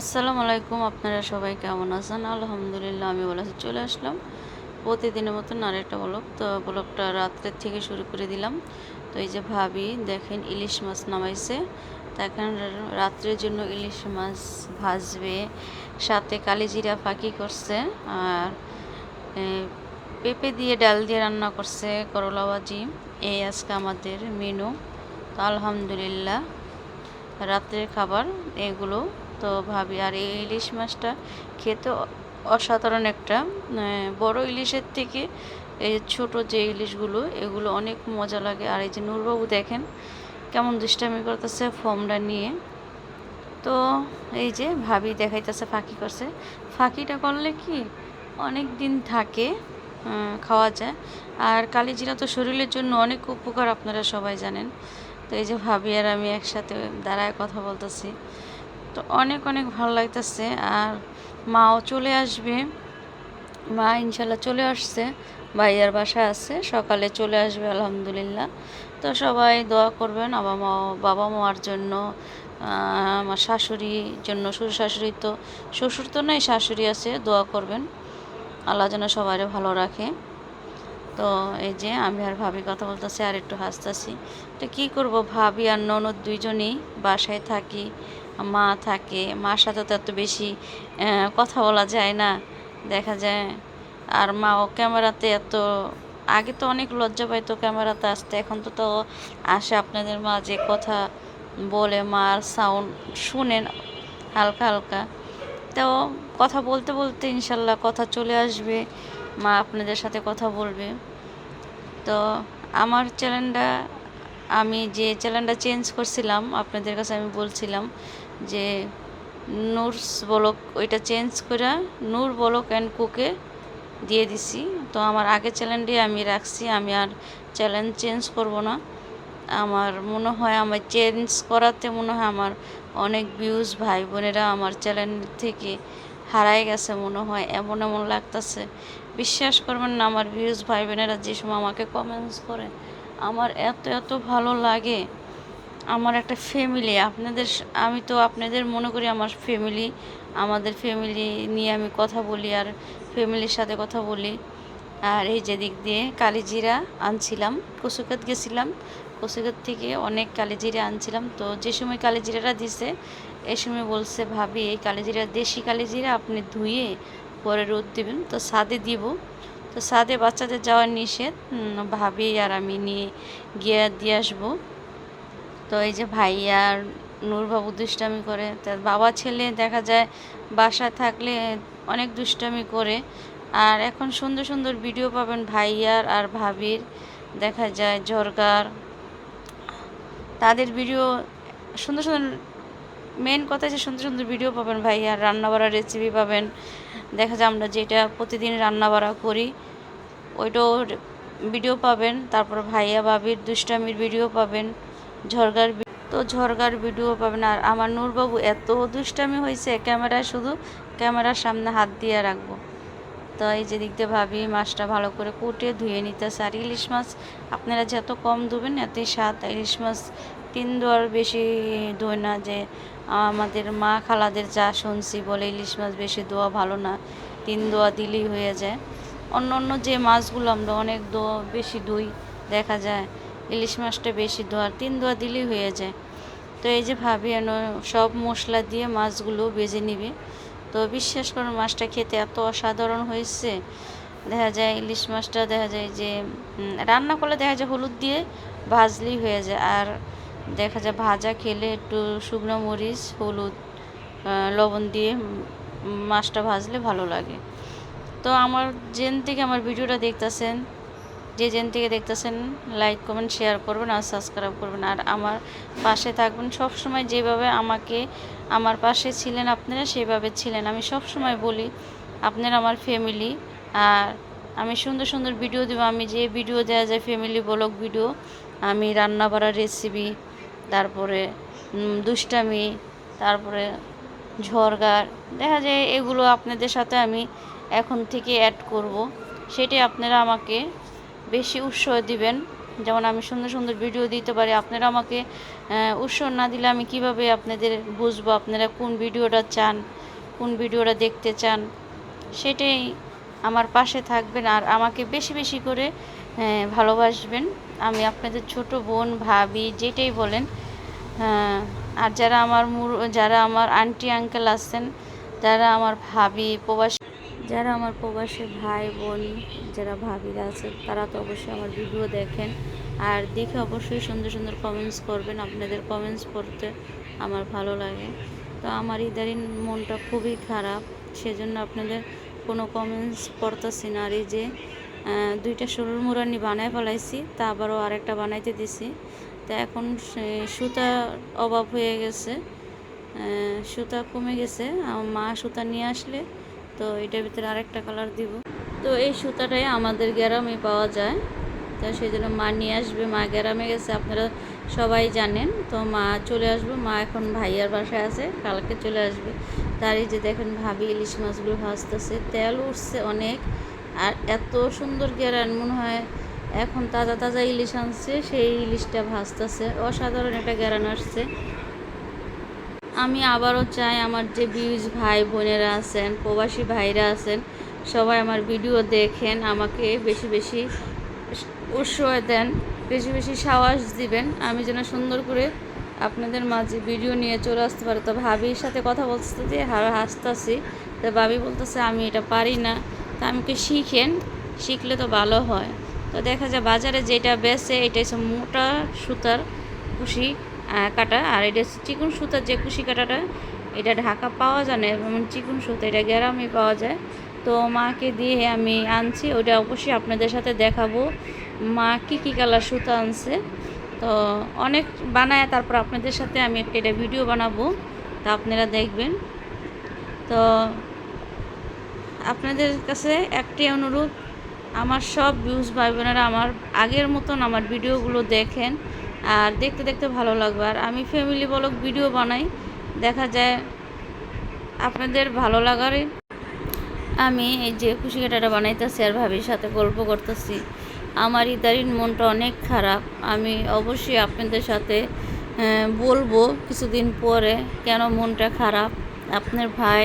আসসালামু আলাইকুম, আপনারা সবাই কেমন আছেন? আলহামদুলিল্লাহ, আমি বলেছি চলে আসলাম প্রতিদিনের মতন আরেকটা ব্লগ তো ব্লগটা রাত্রের থেকে শুরু করে দিলাম। তো এই যে ভাবি, দেখেন ইলিশ মাছ নামাইছে। তা এখন রাত্রের জন্য ইলিশ মাছ ভাজবে। সাথে কালিজিরা ফাঁকি করছে আর পেঁপে দিয়ে ডাল দিয়ে রান্না করছে করলা ভাজি। এই আজকে আমাদের মেনু তো আলহামদুলিল্লাহ, রাত্রের খাবার এগুলো। তো ভাবি, আর এই ইলিশ মাছটা খেতে অসাধারণ একটা বড় ইলিশের থেকে এই ছোট যে ইলিশগুলো, এগুলো অনেক মজা লাগে। আর এই যে নূরবাবু দেখেন, কেমন দুষ্টামি করতেছে ফর্মটা নিয়ে। তো এই যে ভাবি দেখাইতেছে, ফাঁকি করছে। ফাঁকিটা করলে কি? অনেক দিন থাকে খাওয়া যায়। আর কালিজিরা তো শরীরের জন্য অনেক উপকার আপনারা সবাই জানেন। তো এই যে ভাবি আর আমি একসাথে দাঁড়ায় কথা বলতেছি। তো অনেক অনেক ভালো লাগতেছে। আর মাও চলে আসবে। মা ইনশাল্লাহ চলে আসছে। ভাইয়ার বাসায় আছে, সকালে চলে আসবে, আলহামদুলিল্লাহ। তো সবাই দোয়া করবেন বাবা মা, বাবা মার জন্য আমার শাশুড়ির জন্য, শ্বশুর শাশুড়ি তো, শ্বশুর তো নাই, শাশুড়ি আছে, দোয়া করবেন। আল্লাহ যেন সবাই ভালো রাখে। তো এই যে আমি আর ভাবি কথা বলতেছি, আর একটু হাসতেছি। তো কি করব, ভাবি আর ননদ দুইজনেই বাসায় থাকি। মা থাকে, মার সাথে তো এত বেশি কথা বলা যায় না। দেখা যায়, আর মাও ক্যামেরাতে এত, আগে তো অনেক লজ্জা পাইতো ক্যামেরাতে আসতে, এখন তো তো আসে আপনাদের মা যে কথা বলে, মার সাউন্ড শুনেন হালকা হালকা। তো কথা বলতে বলতে ইনশাল্লাহ কথা চলে আসবে, মা আপনাদের সাথে কথা বলবে। তো আমার চ্যানেলটা আমি যে চ্যানেলটা চেঞ্জ করছিলাম, আপনাদের কাছে আমি বলছিলাম যে নূরস বলক, ওইটা চেঞ্জ করে নূর বলক অ্যান্ড কুকে দিয়ে দিছি। তো আমার আগের চ্যানেলটি আমি রাখছি, আমি আর চ্যানেল চেঞ্জ করব না। আমার মনে হয় আমার চেঞ্জ করাতে মনে হয় আমার অনেক ভিউজ ভাই বোনেরা আমার চ্যানেল থেকে হারাই গেছে মনে হয়, এমন এমন লাগতেছে। বিশ্বাস করবেন না, আমার ভিউজ ভাই বোনেরা যে সময় আমাকে কমেন্টস করে, আমার এত এত ভালো লাগে। আমার একটা ফ্যামিলি আপনাদের আমি তো আপনাদের মনে করি আমার ফ্যামিলি আমাদের ফ্যামিলি নিয়ে আমি কথা বলি আর ফ্যামিলির সাথে কথা বলি। আর এই যে দিক দিয়ে কালিজিরা আনছিলাম কচুকাত গেছিলাম কচুকাত থেকে অনেক কালিজিরা আনছিলাম। তো যে সময় কালিজিরাটা দিছে এই সময় বলছে, ভাবি, এই কালিজিরা, দেশি কালিজিরা আপনি ধুয়ে পরে রোদ দিবেন, তো সাদে দিব। তো সাদে বাচ্চাদের যাওয়ার নিষেধ ভাবি আর আমি নিয়ে গিয়ে দিয়ে আসব। তো এই যে ভাইয়া আর নূরবাবু দুষ্টামি করে তার বাবা ছেলে দেখা যায় বাসায় থাকলে অনেক দুষ্টামি করে। আর এখন সুন্দর সুন্দর ভিডিও পাবেন ভাইয়ার আর ভাবির। দেখা যায় ঝরকার। তাদের ভিডিও সুন্দর সুন্দর মেন কথা যে সুন্দর সুন্দর ভিডিও পাবেন ভাইয়ার রান্না বাড়ার রেসিপি পাবেন। দেখা যায় আমরা যেটা প্রতিদিন রান্না বাড়া করি, ওইটাও ভিডিও পাবেন। তারপর ভাইয়া, ভাবির দুষ্টামির ভিডিও পাবেন। ঝরগার তো ঝরগার ভিডিও পাবেন। আর আমার নূরবাবু এত দুষ্টামি হয়েছে ক্যামেরায় শুধু ক্যামেরার সামনে হাত দিয়ে রাখব। তো এই যে দিক দিয়ে ভাবি, মাছটা ভালো করে কুটে ধুয়ে নিতেছে। আর ইলিশ মাছ আপনারা যত কম ধুবেন, এতই স্বাদ। ইলিশ মাছ তিন দোয়ার বেশি ধোয় না যে, আমাদের মা খালাদের যা শুনছি বলে ইলিশ মাছ বেশি দোয়া ভালো না। তিন দোয়া দিলেই হয়ে যায়। অন্য অন্য যে মাছগুলো আমরা অনেক দোয়া বেশি ধুই, দেখা যায়। ইলিশ মাছটা বেশি ধোয়ার তিন দোয়া দিলেই হয়ে যায়। তো এই যে ভাবি সব মশলা দিয়ে মাছগুলো বেজে নিবে। তো বিশ্বাস করুন মাছটা খেতে এত অসাধারণ হয়েছে। দেখা যায় ইলিশ মাছটা, দেখা যায় যে রান্না করলে দেখা যায় হলুদ দিয়ে ভাজলেই হয়ে যায়। আর দেখা যায় ভাজা খেলে একটু শুকনো মরিচ, হলুদ লবণ দিয়ে মাছটা ভাজলে ভালো লাগে। তো আমার, যেন থেকে আমার ভিডিওটা দেখতেছেন যে যেন থেকে দেখতেছেন লাইক কমেন্ট শেয়ার করবেন আর সাবস্ক্রাইব করবেন। আর আমার পাশে থাকবেন সব সময় যেভাবে আমাকে, আমার পাশে ছিলেন আপনারা সেভাবে ছিলেন। আমি সব সময় বলি, আপনারা আমার ফ্যামিলি আর আমি সুন্দর সুন্দর ভিডিও দেবো। আমি যে ভিডিও দেওয়া যায় ফ্যামিলি ব্লগ ভিডিও আমি রান্না বাড়ার রেসিপি তারপরে দুষ্টামি, তারপরে ঝড়গার, দেখা যায় এগুলো আপনাদের সাথে আমি এখন থেকে অ্যাড করব। সেটাই আপনারা আমাকে বেশি উৎসাহ দিবেন। যেমন আমি সুন্দর সুন্দর ভিডিও দিতে পারি। আপনারা আমাকে উৎসাহ না দিলে আমি কীভাবে আপনাদের বুঝব? আপনারা কোন ভিডিওটা চান? কোন ভিডিওটা দেখতে চান? সেটাই আমার পাশে থাকবেন আর আমাকে বেশি বেশি করে ভালোবাসবেন। আমি আপনাদের ছোট বোন, ভাবি, যেটাই বলেন আর যারা আমার মুর, যারা আমার আন্টি আঙ্কেল আছেন, যারা আমার ভাবি, প্রবাসী যারা আমার প্রবাসী ভাই, বোন, যারা ভাবিরা আছে, তারা তো অবশ্যই আমার ভিডিও দেখেন। আর দেখে অবশ্যই সুন্দর সুন্দর কমেন্টস করবেন। আপনাদের কমেন্টস পড়তে আমার ভালো লাগে। তো আমার ইদারিন মনটা খুবই খারাপ। সেজন্য আপনাদের কোনো কমেন্টস পড়তেছি না। যে দুইটা সরুর মুরানি বানায় ফেলাইছি, তা আবারও আরেকটা বানাইতে দিছি। তো এখন সুতা অভাব হয়ে গেছে। সুতা কমে গেছে। মা সুতা নিয়ে আসলে তো এটার ভিতরে আরেকটা কালার দিব। তো এই সুতাটাই আমাদের গ্রামে পাওয়া যায়। তো সেই জন্য মা নিয়ে আসবে। মা গ্রামে গেছে, আপনারা সবাই জানেন। তো মা চলে আসবে। মা এখন ভাইয়ার বাসায় আছে, কালকে চলে আসবে। তার এই যে দেখেন ভাবি, ইলিশ মাছগুলো ভাজতেছে। তেল উঠছে অনেক। আর এত সুন্দর গেরান, মনে হয় এখন তাজা তাজা ইলিশ আনছে। সেই ইলিশটা ভাজতেছে। অসাধারণ একটা গ্যারান আসছে। আমি আবারও চাই আমার যে বিউজ ভাই বোনেরা আছেন প্রবাসী ভাইরা আছেন সবাই আমার ভিডিও দেখেন আমাকে বেশি বেশি উৎসাহ দেন বেশি বেশি সাহস দিবেন আমি যেন সুন্দর করে আপনাদের মাঝে ভিডিও নিয়ে চলে আসতে পারি। তো ভাবির সাথে কথা বলতে দিয়ে হাসতেছি তো ভাবি বলতেছে আমি এটা পারি না। তা আমাকে শিখেন শিখলে তো ভালো হয়। তো দেখা যায় বাজারে যেটা বেচে এটা হচ্ছে মোটা সুতার আহ, কাটা। আর এটা চিকন সুতার যে কুশি কাটাটা, এটা ঢাকা পাওয়া যায় না এবং চিকন সুতা, এটা গ্রামে পাওয়া যায়। তো মাকে দিয়ে আমি আনছি, ওটা অবশ্যই আপনাদের সাথে দেখাবো। মা কী কী কালার সুতা আনছে। তো অনেক বানায়, তারপর আপনাদের সাথে আমি একটা এটা ভিডিও বানাবো, তা আপনারা দেখবেন। তো আপনাদের কাছে একটি অনুরোধ, আমার সব ভিউজ ভাই বোনেরা আমার আগের মতন আমার ভিডিওগুলো দেখেন। আর দেখতে দেখতে ভালো লাগবে। আর আমি ফ্যামিলি বলক ভিডিও বানাই, দেখা যায় আপনাদের ভালো লাগারই। আমি এই যে খুশি কাটাটা বানাইতেছি আর ভাবির সাথে গল্প করতেছি। আমার ইদারিন মনটা অনেক খারাপ। আমি অবশ্যই আপনাদের সাথে বলব কিছুদিন পরে কেন মনটা খারাপ। আপনার ভাই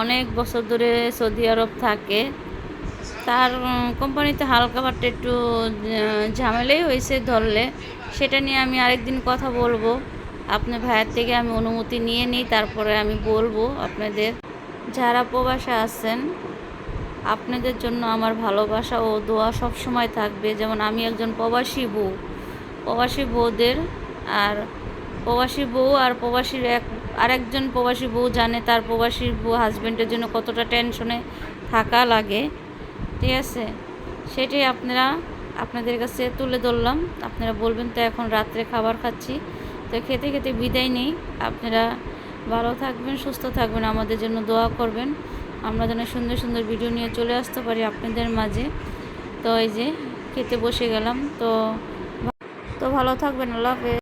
অনেক বছর ধরে সৌদি আরব থাকে। তার কোম্পানিতে হালকা বাট্টা একটু ঝামেলাই হয়েছে ধরলে। সেটা নিয়ে আমি আরেকদিন কথা বলব। আপনার ভাইয়ের থেকে আমি অনুমতি নিয়ে নিই, তারপরে আমি বলব আপনাদের। যারা প্রবাসে আছেন, আপনাদের জন্য আমার ভালোবাসা ও দোয়া সব সময় থাকবে। যেমন আমি একজন প্রবাসী বউ। প্রবাসী বউদের আর প্রবাসী বউ আর প্রবাসীর এক, আরেকজন প্রবাসী বউ জানে তার প্রবাসী বউ হাজব্যান্ডের জন্য কতটা টেনশনে থাকা লাগে। ঠিক আছে? সেটাই আপনারা, আপনাদের কাছে তুলে ধরলাম। আপনারা বলবেন, তো এখন রাত্রে খাবার খাচ্ছি। তো খেতে খেতে বিদায় নেই। আপনারা ভালো থাকবেন, সুস্থ থাকবেন, আমাদের জন্য দোয়া করবেন। আমরা যেন সুন্দর সুন্দর ভিডিও নিয়ে চলে আসতে পারি আপনাদের মাঝে। তো এই যে, খেতে বসে গেলাম। তো তো ভালো থাকবেন, আল্লাহ হাফেজ।